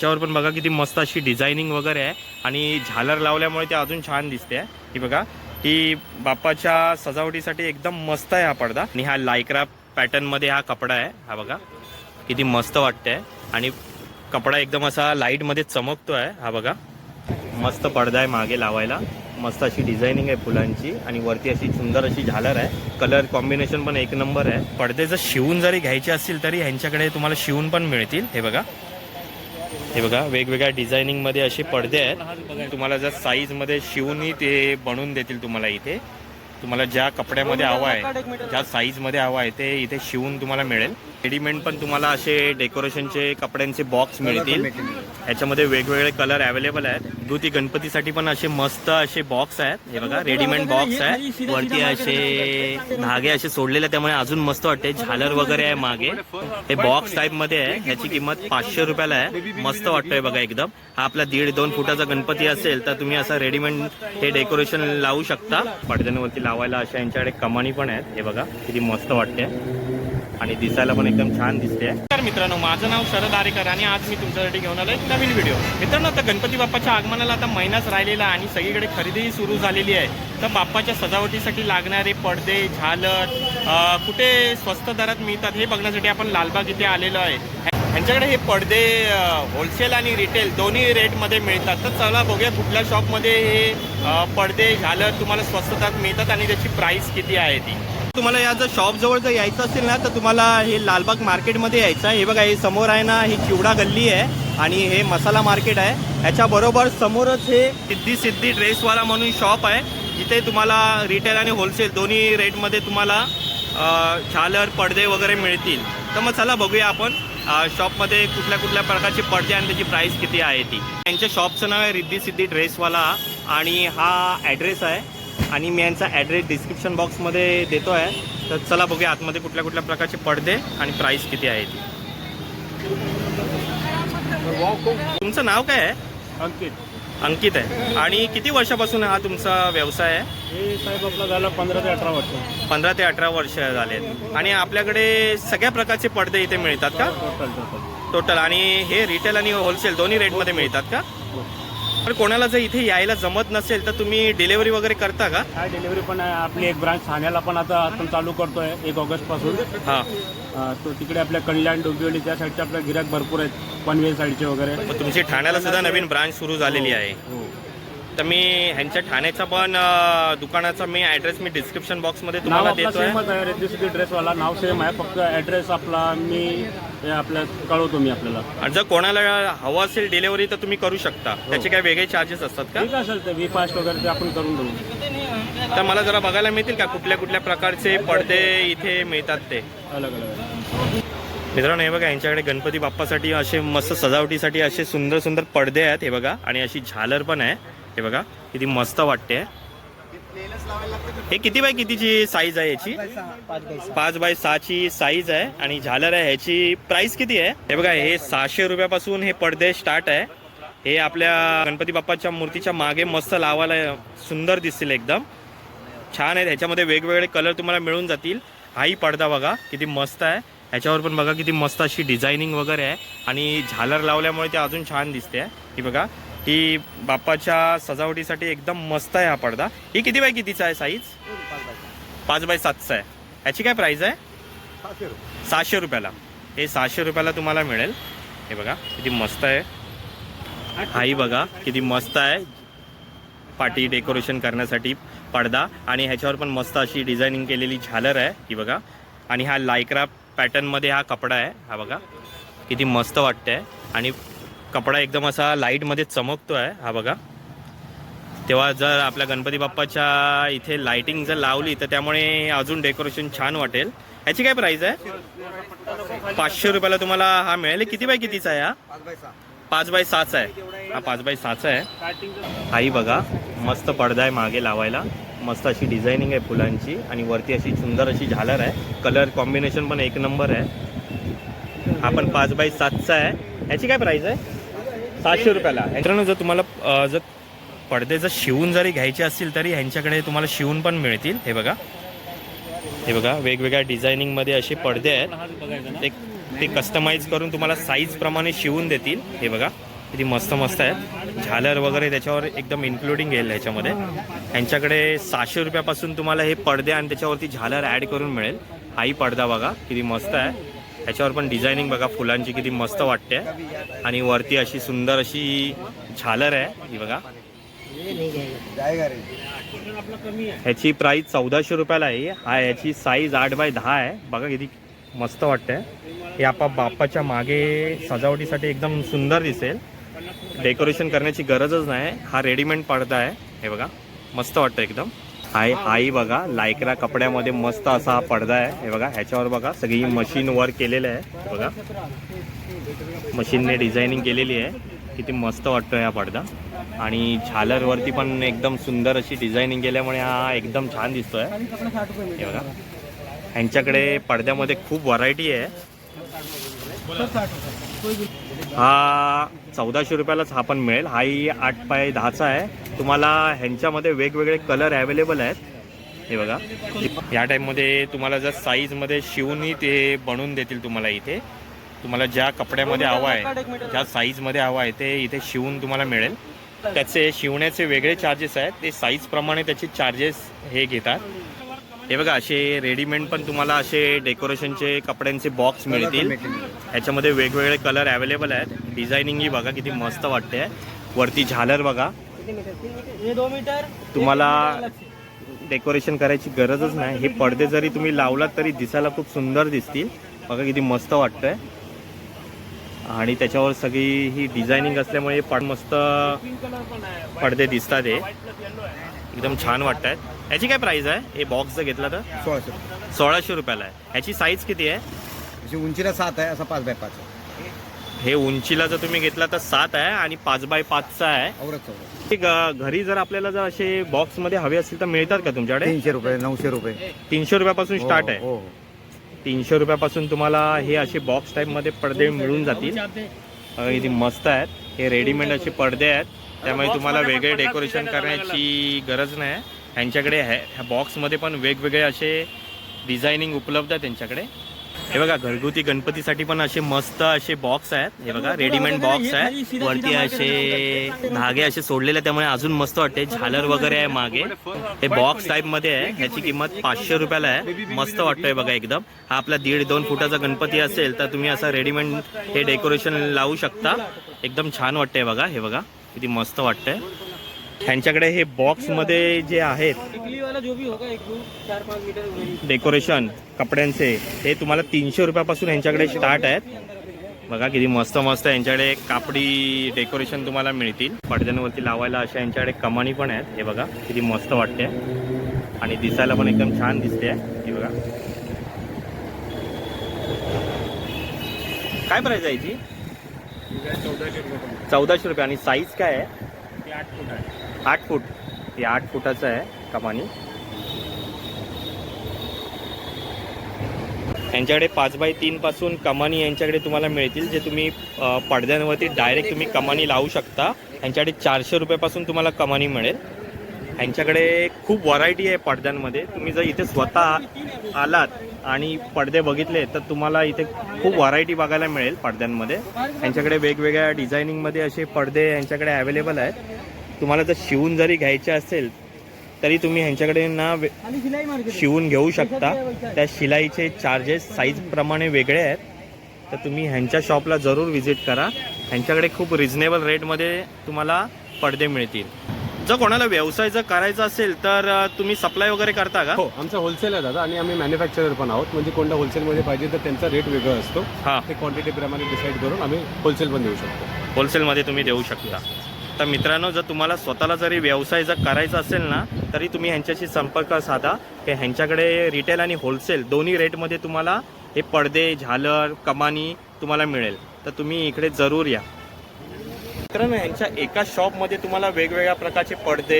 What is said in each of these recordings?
त्याच्यावर पण बघा किती मस्त अशी डिझायनिंग वगैरे आहे. आणि झालर लावल्यामुळे ते अजून छान दिसते. ही बघा ही बाप्पाच्या सजावटीसाठी एकदम मस्त आहे हा पडदा. आणि हा लायक्रा पॅटर्नमध्ये हा कपडा आहे. हा बघा किती मस्त वाटतंय. आणि कपडा एकदम असा लाइटमध्ये चमकतो आहे. हा बघा मस्त पडदा आहे मागे लावायला. मस्त अशी डिझायनिंग आहे फुलांची. आणि वरती अशी सुंदर अशी झालर आहे. कलर कॉम्बिनेशन पण एक नंबर आहे. पडदे जर शिवून जरी घ्यायचे असतील तरी ह्यांच्याकडे तुम्हाला शिवून पण मिळतील. हे बघा हे बघा वेगवेगळ्या डिझायनिंगमध्ये असे पडदे आहेत. तुम्हाला जर साईजमध्ये शिवूनही ते बनवून देतील तुम्हाला इथे. तुम्हाला ज्या कपड्यामध्ये हवा आहे ज्या साईजमध्ये हवा आहे ते इथे शिवून तुम्हाला मिळेल. रेडीमेड पण तुम्हाला असे डेकोरेशनचे कपड्यांचे बॉक्स मिळतील. ह्याच्यामध्ये वेगवेगळे कलर अवेलेबल आहेत. दुधी गणपतीसाठी पण असे मस्त असे बॉक्स आहेत. हे बघा रेडीमेड बॉक्स आहे. वरती असे धागे असे सोडलेले आहेत, त्यामुळे अजून मस्त वाटते झालर वगैरे आहे मागे. हे बॉक्स टाईपमध्ये आहे. ह्याची किंमत पाचशे रुपयाला आहे. मस्त वाटतोय बघा एकदम. हा आपला दीड दोन फुटाचा गणपती असेल तर तुम्ही असं रेडीमेड हे डेकोरेशन लावू शकता. पडद्यांवरती लावायला अशा यांच्याकडे कमानी पण आहेत. हे बघा किती मस्त वाटते आणि दिसायला पण एकदम छान दिसते. तर मित्रांनो माझं नाव शरद आरेकर आणि आज मी तुमच्यासाठी घेऊन आलो एक नवीन व्हिडिओ. मित्रांनो आता गणपती बाप्पाच्या आगमनाला आता महिनाच राहिलेला आहे आणि सगळीकडे खरेदीही सुरू झालेली आहे. तर बाप्पाच्या सजावटीसाठी लागणारे पडदे झालर कुठे स्वस्त दरात मिळतात हे बघण्यासाठी आपण लालबाग इथे आलेलो आहे. ह्यांच्याकडे हे पडदे होलसेल आणि रिटेल दोन्ही रेटमध्ये मिळतात. तर चला बघूया कुठल्या शॉपमध्ये हे पडदे झालर तुम्हाला स्वस्तात मिळतात आणि त्याची प्राईस किती आहे ती. तुम्हाला या जर शॉपजवळ जर यायचं असेल ना तर तुम्हाला हे लालबाग मार्केटमध्ये यायचं आहे. हे बघा हे समोर आहे ना ही चिवडा गल्ली आहे आणि हे मसाला मार्केट आहे. ह्याच्याबरोबर समोरच हे सिद्धी सिद्धी ड्रेसवाला म्हणून शॉप आहे. जिथे तुम्हाला रिटेल आणि होलसेल दोन्ही रेटमध्ये तुम्हाला झालर पडदे वगैरे मिळतील. तर मग चला बघूया आपण. शॉपमध्ये कुठल्या कुठल्या प्रकारचे पडदे आणि त्याची प्राइस किती आहे ती. यांच्या शॉपचं नाव आहे रिद्धी सिद्धी ड्रेसवाला आणि हा ॲड्रेस आहे आणि मी यांचा ॲड्रेस डिस्क्रिप्शन बॉक्समध्ये देतो आहे तर चला बघूया आतमध्ये कुठल्या कुठल्या प्रकारचे पडदे आणि प्राइस किती आहे ती. तुमचं नाव काय आहे? अंकित. अंकित आहे. आणि किती वर्षापासून हा तुमचा व्यवसाय आहे? हे साहेब आपला झाला पंधरा ते अठरा वर्ष. पंधरा ते अठरा वर्ष झालेत. आणि आपल्याकडे सगळ्या प्रकारचे पडदे इथे मिळतात का? टोटल टोटल टोटल आणि हे रिटेल आणि होलसेल दोन्ही रेटमध्ये मिळतात का? पण कोणाला जर इथे यायला जमत नसेल तर तुम्ही डिलेवरी वगैरे करता का? काय डिलिव्हरी पण आहे. आपली एक ब्रांच ठाण्याला पण आता आपण चालू करतोय एक ऑगस्टपासून. हां. तो तिकडे आपल्या कल्याण डोंबिवली त्या साईडचे आपल्या गिराक भरपूर आहेत पनवेल साईडचे वगैरे. मग तुमची ठाण्याला सुद्धा नवीन ब्रांच सुरू झालेली आहे. हो तर मी ह्यांच्या ठाण्याचा पण अं, दुकानाचा मी ॲड्रेस मी डिस्क्रिप्शन बॉक्समध्ये नाव तुम्हाला आपला देतोय. सेमच आहे रेड्डी सिटी ड्रेसवाला नाव सेम आहे फक्त ॲड्रेस आपला मी हे आपल्या कळवतो मी आपल्याला. आणि जर कोणाला हवं असेल डिलेवरी तर तुम्ही करू शकता. त्याचे काय वेगळे चार्जेस असतात का? ठीक असेल ते वी फास्ट वगैरे ते आपण करून देऊ. तर मला जरा बघायला मिळतील का कुठल्या कुठल्या प्रकारचे पडदे इथे मिळतात ते? अलग अलग. मित्रांनो हे बघा यांच्याकडे गणपती बाप्पासाठी असे मस्त सजावटीसाठी असे सुंदर सुंदर पडदे आहेत हे बघा. आणि अशी झालर पण आहे. हे बघा किती मस्त वाटते. हे किती बाय कितीची साईज आहे याची? पाच बाय सहाची साईज आहे आणि झालर आहे ह्याची प्राइस किती आहे? हे बघा हे सहाशे रुपयापासून हे पडदे स्टार्ट आहे. हे आपल्या गणपती बाप्पाच्या मूर्तीच्या मागे मस्त लावायला सुंदर दिसतील एकदम. छान आहे ह्याच्यामध्ये वेगवेगळे कलर तुम्हाला मिळून जातील. हाही पडदा बघा किती मस्त आहे. ह्याच्यावर पण बघा किती मस्त अशी डिझायनिंग वगैरे आहे. आणि झालर लावल्यामुळे ते अजून छान दिसते ही बघा ही बाप्पाच्या सजावटीसाठी एकदम मस्त आहे हा पडदा. ही किती बाय कितीचा आहे साईज पाच बाय सातचा आहे. ह्याची काय प्राईज आहे? सहाशे रुपयाला. हे सहाशे रुपयाला तुम्हाला मिळेल. हे बघा किती मस्त आहे. हाही बघा किती मस्त आहे. पाटी डेकोरेशन करण्यासाठी पडदा. आणि ह्याच्यावर पण मस्त अशी डिझायनिंग केलेली झालर आहे ही बघा. आणि हा लायक्रा पॅटर्नमध्ये हा कपडा आहे हा बघा. किती मस्त वाटतंय. आणि कपडा एकदम असा लाईटमध्ये चमकतो आहे हा बघा. तेव्हा जर आपल्या गणपती बाप्पाच्या इथे लाईटिंग जर लावली तर त्यामुळे अजून डेकोरेशन छान वाटेल. ह्याची काय प्राइस आहे? पाचशे रुपयाला तुम्हाला हा मिळेल. किती बाय कितीचा आहे हा? पाच बाय सहाचा आहे. हा पाच बाय सहाचा आहे. हाही बघा मस्त पडदा आहे मागे लावायला. मस्त अशी डिझायनिंग आहे फुलांची आणि वरती अशी सुंदर अशी झालर आहे. कलर कॉम्बिनेशन पण एक नंबर आहे. हा पण पाच बाय सातचा आहे. ह्याची काय प्राईस आहे? सातशे रुपयाला मित्रांनो जर तुम्हाला जर पडदे जर शिवून जरी घ्यायचे असतील तरी ह्यांच्याकडे तुम्हाला शिवून पण मिळतील. हे बघा. हे बघा वेगवेगळ्या डिझायनिंगमध्ये असे पडदे आहेत. ते ते कस्टमाइज करून तुम्हाला साईज प्रमाणे शिवून देतील. हे बघा किती मस्त मस्त आहेत. झालर वगैरे त्याच्यावर एकदम इन्क्लुडिंग येईल ह्याच्यामध्ये. ह्यांच्याकडे सहाशे रुपयापासून तुम्हाला हे पडदे आणि त्याच्यावरती झालर ॲड करून मिळेल. हाही पडदा बघा किती मस्त आहे. ह्याच्यावर पण डिझायनिंग बघा फुलांची किती मस्त वाटते. आणि वरती अशी सुंदर अशी झालर आहे ही बघा. ह्याची प्राईस चौदाशे रुपयाला आहे. हा ह्याची साईज आठ बाय दहा आहे. बघा किती मस्त वाटते. हे आपा बाप्पाच्या मागे सजावटीसाठी एकदम सुंदर दिसेल. डेकोरेशन करण्याची गरजच नाही. हा रेडीमेड पडदा आहे. हे बघा. मस्त वाटतं एकदम. हाय हाही बघा लायक्रा कपड्यामध्ये मस्त असा हा पडदा आहे. हे बघा ह्याच्यावर बघा सगळी मशीन वर केलेलं आहे. बघा. मशीनने डिझायनिंग केलेली आहे. किती मस्त वाटतो हा पडदा. आणि झालरवरती पण एकदम सुंदर अशी डिझायनिंग केल्यामुळे हा एकदम छान दिसतोय. हे बघा. ह्यांच्याकडे पडद्यामध्ये खूप व्हरायटी आहे. हा चौदाशे रुपयालाच हा पण मिळेल. हाही आठ बाय दहाचा आहे. तुम्हाला ह्यांच्यामध्ये वेगवेगळे कलर अवेलेबल आहेत. हे बघा. या टाईपमध्ये तुम्हाला जर साईजमध्ये शिवूनही ते बनवून देतील तुम्हाला इथे. तुम्हाला ज्या कपड्यामध्ये हवा आहे ज्या साईजमध्ये हवा आहे ते इथे शिवून तुम्हाला मिळेल. त्याचे शिवण्याचे वेगळे चार्जेस आहेत. ते साईजप्रमाणे त्याचे चार्जेस हे घेतात. हे बघा असे रेडीमेड पण तुम्हाला असे डेकोरेशनचे कपड्यांचे बॉक्स मिळतील. ह्याच्यामध्ये वेगवेगळे कलर अवेलेबल आहेत. डिझायनिंगही बघा किती मस्त वाटते. वरती झालर बघा. तुम्हाला डेकोरेशन करायची गरजच नाही. हे पडदे जरी तुम्ही लावलात तरी दिसायला खूप सुंदर दिसतील. बघा किती मस्त वाटतंय. आणि त्याच्यावर सगळी ही डिझायनिंग असल्यामुळे पड मस्त पडदे दिसतात हे. एकदम छान वाटत आहेत याची काय प्राइस आहे? हे बॉक्स जर घेतला तर? सोळाशे रुपये. सोळाशे रुपयाला आहे. ह्याची साईज किती आहे? अशी उंचीला सात आहे असा पाच बाय पाच आहे. हे उंचीला जर तुम्ही घेतला तर सात आहे आणि पाच बाय पाचचा आहे. औरत चौरस हे ग- घरी जर आपल्याला जर असे बॉक्समध्ये हवे असतील तर मिळतात का तुमच्याकडे? तीनशे रुपये नऊशे रुपये. तीनशे रुपयापासून स्टार्ट आहे. हो हो. तीनशे रुपयापासून तुम्हाला हे असे बॉक्स टाईपमध्ये पडदे मिळून जातील. मस्त आहेत. हे रेडीमेड असे पडदे आहेत. त्यामुळे तुम्हाला वेगळे डेकोरेशन करण्याची गरज नाही. ह्यांच्याकडे ह्या बॉक्समध्ये पण वेगवेगळे असे डिझायनिंग उपलब्ध आहे त्यांच्याकडे. हे बघा घरगुती गणपतीसाठी पण असे मस्त असे बॉक्स आहेत. हे बघा रेडीमेड बॉक्स आहेत. वरती असे धागे असे सोडलेले त्यामुळे अजून मस्त वाटते. झालर वगैरे आहे मागे. हे बॉक्स टाईपमध्ये आहे. ह्याची किंमत पाचशे रुपयाला आहे. मस्त वाटतोय बघा एकदम. हा आपला दीड दोन फुटाचा गणपती असेल तर तुम्ही असं रेडीमेड हे डेकोरेशन लावू शकता. एकदम छान वाटतंय बघा हे बघा. किती मस्त वाटतंय. ह्यांच्याकडे हे बॉक्समध्ये जे आहेत डेकोरेशन कपड्यांचे हे तुम्हाला तीनशे रुपयापासून यांच्याकडे स्टार्ट आहेत. बघा किती मस्त मस्त यांच्याकडे कापडी डेकोरेशन तुम्हाला मिळतील. पडद्यांवरती लावायला अशा यांच्याकडे कमानी पण आहेत. हे बघा किती मस्त वाटते आणि दिसायला पण एकदम छान दिसते हे बघा. काय प्राइस आहे याची? चौदाशे रुपये. आणि साईज काय आहे? आठ फूट आहे. आठ फूट. हे आठ फुटाचं आहे कमानी. यांच्याकडे पाच बाय तीन पासून कमानी यांच्याकडे तुम्हाला मिळतील जे तुम्ही पडद्यांवरती डायरेक्ट तुम्ही कमानी लावू शकता. यांच्याकडे चारशे रुपयापासून तुम्हाला कमानी मिळेल. ह्यांच्याकडे खूप व्हरायटी आहे पडद्यांमध्ये. तुम्ही जर इथे स्वतः आलात आणि पडदे बघितले तर तुम्हाला इथे खूप व्हरायटी बघायला मिळेल पडद्यांमध्ये. ह्यांच्याकडे वेगवेगळ्या डिझायनिंगमध्ये असे पडदे यांच्याकडे अवेलेबल आहेत. तुम्हाला जर शिवून जरी घ्यायचे असेल तरी तुम्ही ह्यांच्याकडे ना वे- शिवून घेऊ शकता. त्या शिलाईचे चार्जेस साईजप्रमाणे वेगळे आहेत. तर तुम्ही ह्यांच्या शॉपला जरूर व्हिजिट करा. ह्यांच्याकडे खूप रिजनेबल रेटमध्ये तुम्हाला पडदे मिळतील. जर कोणाला व्यवसाय जर करायचा असेल तर तुम्ही सप्लाय वगैरे करता का? हो आमचं होलसेल आहे दादा आणि आम्ही मॅन्युफॅक्चरर पण आहोत. म्हणजे कोणत्या होलसेलमध्ये पाहिजे तर त्यांचा रेट वेगळा असतो. हां. ते क्वांटिटीप्रमाणे डिसाईड करून आम्ही होलसेल पण देऊ शकतो. होलसेलमध्ये तुम्ही देऊ शकता. तर मित्रांनो जर तुम्हाला स्वतःला जरी व्यवसाय जर करायचा असेल ना तरी तुम्ही ह्यांच्याशी संपर्क साधा. की ह्यांच्याकडे रिटेल आणि होलसेल दोन्ही रेटमध्ये तुम्हाला हे पडदे झालर कमानी तुम्हाला मिळेल. तर तुम्ही इकडे जरूर या. मित्रांनो ह्यांच्या एका शॉपमध्ये तुम्हाला वेगवेगळ्या प्रकारचे पडदे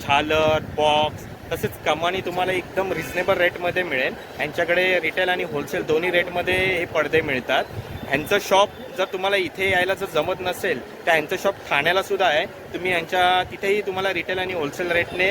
झालर बॉक्स तसेच कमानी तुम्हाला एकदम रिझनेबल रेटमध्ये मिळेल. यांच्याकडे रिटेल आणि होलसेल दोन्ही रेटमध्ये हे पडदे मिळतात. ह्यांचं शॉप जर तुम्हाला इथे यायला जर जमत नसेल तर ह्यांचं शॉप ठाण्याला सुद्धा आहे. तुम्ही ह्यांच्या तिथेही तुम्हाला रिटेल आणि होलसेल रेटने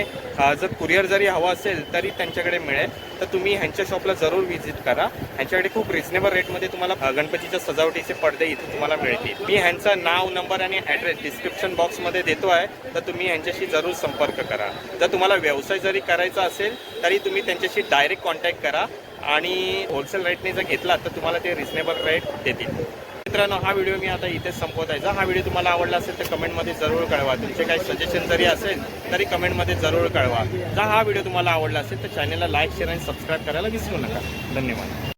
जर कुरिअर जरी हवं असेल तरी त्यांच्याकडे मिळेल. तर तुम्ही ह्यांच्या शॉपला जरूर व्हिजिट करा. ह्यांच्याकडे खूप रिझनेबल रेटमध्ये तुम्हाला गणपतीच्या सजावटीचे पडदे इथे तुम्हाला मिळतील. मी ह्यांचं नाव नंबर आणि ॲड्रेस डिस्क्रिप्शन बॉक्समध्ये देतो आहे. तर तुम्ही ह्यांच्याशी जरूर संपर्क करा. जर तुम्हाला व्यवसाय जरी करायचा असेल तरी तुम्ही त्यांच्याशी डायरेक्ट कॉन्टॅक्ट करा. आणि होलसेल रेटने जर घेतला तर तुम्हाला ते रिझनेबल रेट देतील. मित्रांनो हा व्हिडिओ मी आता इथेच संपवत आहे जर हा व्हिडिओ तुम्हाला आवडला असेल तर कमेंटमध्ये जरूर कळवा. तुमचे काही सजेशन जरी असेल तरी कमेंटमध्ये जरूर कळवा. जर हा व्हिडिओ तुम्हाला आवडला असेल तर चॅनलला लाईक शेअर आणि सबस्क्राईब करायला विसरू नका. धन्यवाद.